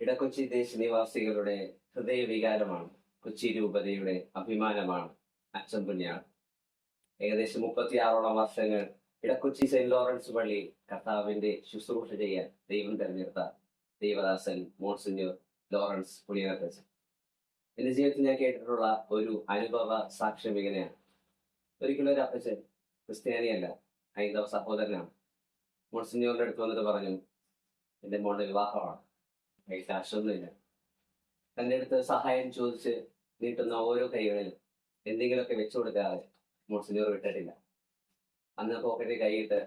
ഇടക്കൊച്ചി ദേശനിവാസികളുടെ ഹൃദയവികാരമാണ്. കൊച്ചി രൂപതയുടെ അഭിമാനമാണ്. അച്ഛൻ പുണ്യാൾ. ഏകദേശം മുപ്പത്തിയാറോളം വർഷങ്ങൾ ഇടക്കൊച്ചി സെന്റ് ലോറൻസ് പള്ളി കർത്താവിന്റെ ശുശ്രൂഷ ചെയ്യാൻ ദൈവം തെരഞ്ഞെടുത്ത ദൈവദാസൻ മോൺസിഞ്ഞൂർ ലോറൻസ് പുണ്യാക്കച്ചൻ എന്റെ ജീവിതത്തിൽ ഞാൻ കേട്ടിട്ടുള്ള ഒരു അനുഭവ സാക്ഷ്യം ഇങ്ങനെയാണ്. ഒരിക്കലും ഒരു അപ്പച്ചൻ ക്രിസ്ത്യാനിയല്ല ഹൈന്ദവ സഹോദരനാണ്. മോൺസിഞ്ഞൂറിന്റെ അടുത്ത് വന്നിട്ട് പറഞ്ഞു എന്റെ മോളുടെ വിവാഹമാണ്. കാശൊന്നുമില്ല തന്റെ അടുത്ത് സഹായം ചോദിച്ച് നീട്ടുന്ന ഓരോ കൈകളിലും എന്തെങ്കിലുമൊക്കെ വെച്ചു കൊടുക്കാതെ മോൺസിനോർ വിട്ടിട്ടില്ല. അന്ന് പോക്കറ്റിൽ കൈയിട്ട്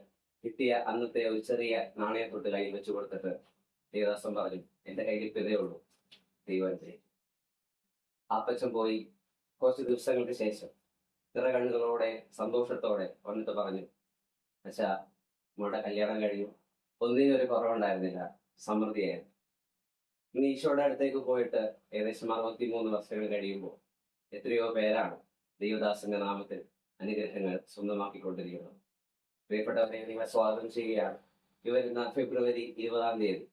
കിട്ടിയ അന്നത്തെ ഒരു ചെറിയ നാണയത്തൊട്ട് കയ്യിൽ വെച്ചു കൊടുത്തിട്ട് ദേവദാസം പറഞ്ഞു എന്റെ കയ്യിൽ പിതേ ഉള്ളൂ ദൈവത്തെ അപ്പച്ചൻ പോയി കുറച്ച് ദിവസങ്ങൾക്ക് ശേഷം നിറകണ്ണുകളോടെ സന്തോഷത്തോടെ വന്നിട്ട് പറഞ്ഞു അച്ഛാ നമ്മുടെ കല്യാണം കഴിഞ്ഞു. ഒന്നിനും ഒരു കുറവുണ്ടായിരുന്നില്ല. സമൃദ്ധിയായിരുന്നു. ഇനി ഈശോയുടെ അടുത്തേക്ക് പോയിട്ട് ഏകദേശം അറുപത്തി മൂന്ന് വർഷങ്ങൾ കഴിയുമ്പോൾ എത്രയോ പേരാണ് ദൈവദാസന്റെ നാമത്തിൽ അനുഗ്രഹങ്ങൾ സ്വന്തമാക്കിക്കൊണ്ടിരിക്കുന്നത്. പ്രിയപ്പെട്ടവരെ നിങ്ങളെ സ്വാഗതം ചെയ്യുകയാണ്. ഈ വരുന്ന ഫെബ്രുവരി ഇരുപതാം തീയതി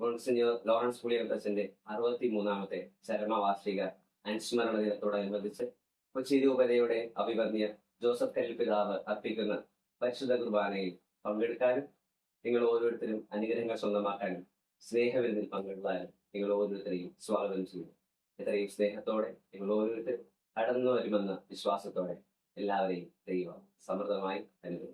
മോൺസിനിയർ ലോറൻസ് പുളിയന്തച്ചന്റെ അറുപത്തി മൂന്നാമത്തെ ചരമവാർഷിക അനുസ്മരണ ദിനത്തോടനുബന്ധിച്ച് കൊച്ചി രൂപതയുടെ അഭിമന്യ ജോസഫ് കല്ലിപ്പിതാവ് അർപ്പിക്കുന്ന പരിശുദ്ധ കുർബാനയിൽ പങ്കെടുക്കാനും നിങ്ങൾ ഓരോരുത്തരും അനുഗ്രഹങ്ങൾ സ്വന്തമാക്കാനും സ്നേഹവിരുന്നിൽ പങ്കെടുക്കാനും നിങ്ങൾ ഓരോരുത്തരെയും സ്വാഗതം ചെയ്യുന്നു. ഇത്രയും സ്നേഹത്തോടെ നിങ്ങൾ ഓരോരുത്തരും കടന്നു വരുമെന്ന വിശ്വാസത്തോടെ എല്ലാവരെയും ദൈവം സമൃദ്ധമായി അനുഗ്രഹിക്കും